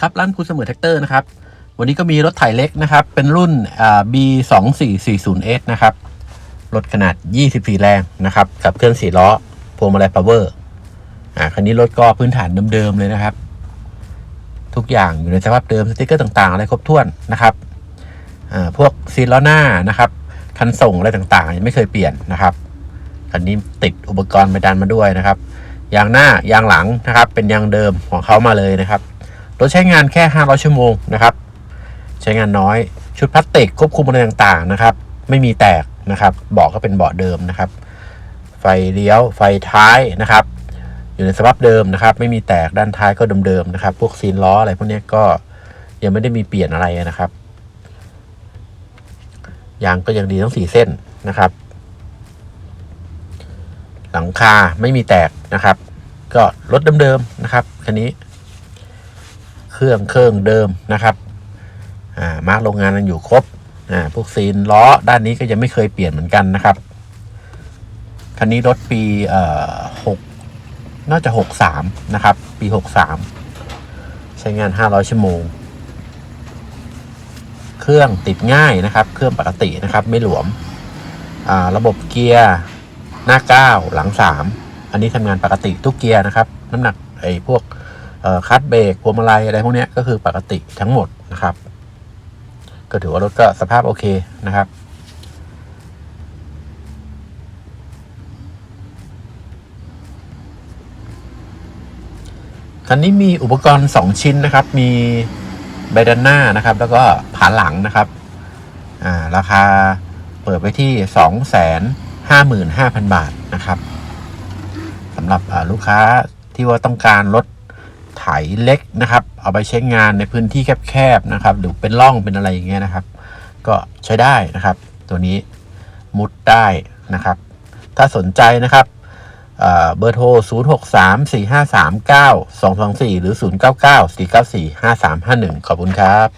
ครับร้านคุณเสมอแท็กเตอร์นะครับ วันนี้ก็มีรถไถเล็กนะครับ เป็นรุ่นอ่า B 2 4 4 0 S นะครับ รถขนาด 24 แรงนะครับกับเครื่อง4ล้อพวงมาลัยพาวเวอร์อ่าคันนี้รถก็พื้นฐานเดิมๆเลยนะครับ ทุกอย่างอยู่ในสภาพเดิมสติกเกอร์ต่างๆอะไรครบถ้วนนะครับอ่าพวกซีล้อหน้านะครับคันส่งอะไรต่างๆยังไม่เคยเปลี่ยนนะครับคันนี้ติดอุปกรณ์ไปดันมาด้วยนะครับยางหน้ายางหลังนะครับ เป็นยางเดิมของเขามาเลยนะครับ รถใช้งานแค่ 500 ชั่วโมงนะครับ ใช้งานน้อย ชุดพลาสติกควบคุมอะไรต่างๆนะครับ ไม่มีแตกนะครับ เบาะก็เป็นเบาะเดิมนะครับ ไฟเลี้ยว ไฟท้ายนะครับ อยู่ในสภาพเดิมนะครับ ไม่มีแตกด้านท้ายก็เดิมๆนะครับ พวกซีนล้ออะไรพวกนี้ก็ยังไม่ได้มีเปลี่ยนอะไรนะครับ ยางก็ยังดีทั้งสี่เส้นนะครับ หลังคาไม่มีแตกนะครับ ก็รถเดิมๆนะครับคันนี้ รื่องเครื่องเดิมนะครับอ่ามาร์กโรงงานยังอยู่ครบอ่าพวกซีนล้อด้านนี้ก็ยังไม่เคยเปลี่ยนเหมือนกันนะครับคันนี้รถปีเอ่อหกน่าจะหกสามนะครับ ปีหกสามใช้งานห้าร้อยชั่วโมง เครื่องติดง่ายนะครับ เครื่องปกตินะครับ ไม่หลวมอ่าระบบเกียร์หน้าเก้าหลังสามอันนี้ทำงานปกติทุกเกียร์นะครับ น้ำหนักไอ้พวก คัดเบรกพวงมาลัยอะไรพวกนี้ก็คือปกติทั้งหมดนะครับ ก็ถือว่ารถก็สภาพโอเคนะครับคันนี้มีอุปกรณ์ 2 ชิ้นนะครับ มีใบด้านหน้านะครับ แล้วก็ผาหลังนะครับ อ่า ราคาเปิดไปที่ 255,000 บาทนะครับสำหรับลูกค้าที่ว่าต้องการรถ ไถเล็กนะครับ เอาไปใช้งานในพื้นที่แคบๆนะครับ หรือเป็นร่องเป็นอะไรอย่างเงี้ยนะครับ ก็ใช้ได้นะครับ ตัวนี้มุดได้นะครับ ถ้าสนใจนะครับเอ่อเบอร์โทร 0 6 3 4 5 3 9 2 2 4 หรือ 0 9 9 4 9 4 5 3 5 1 ขอบคุณครับ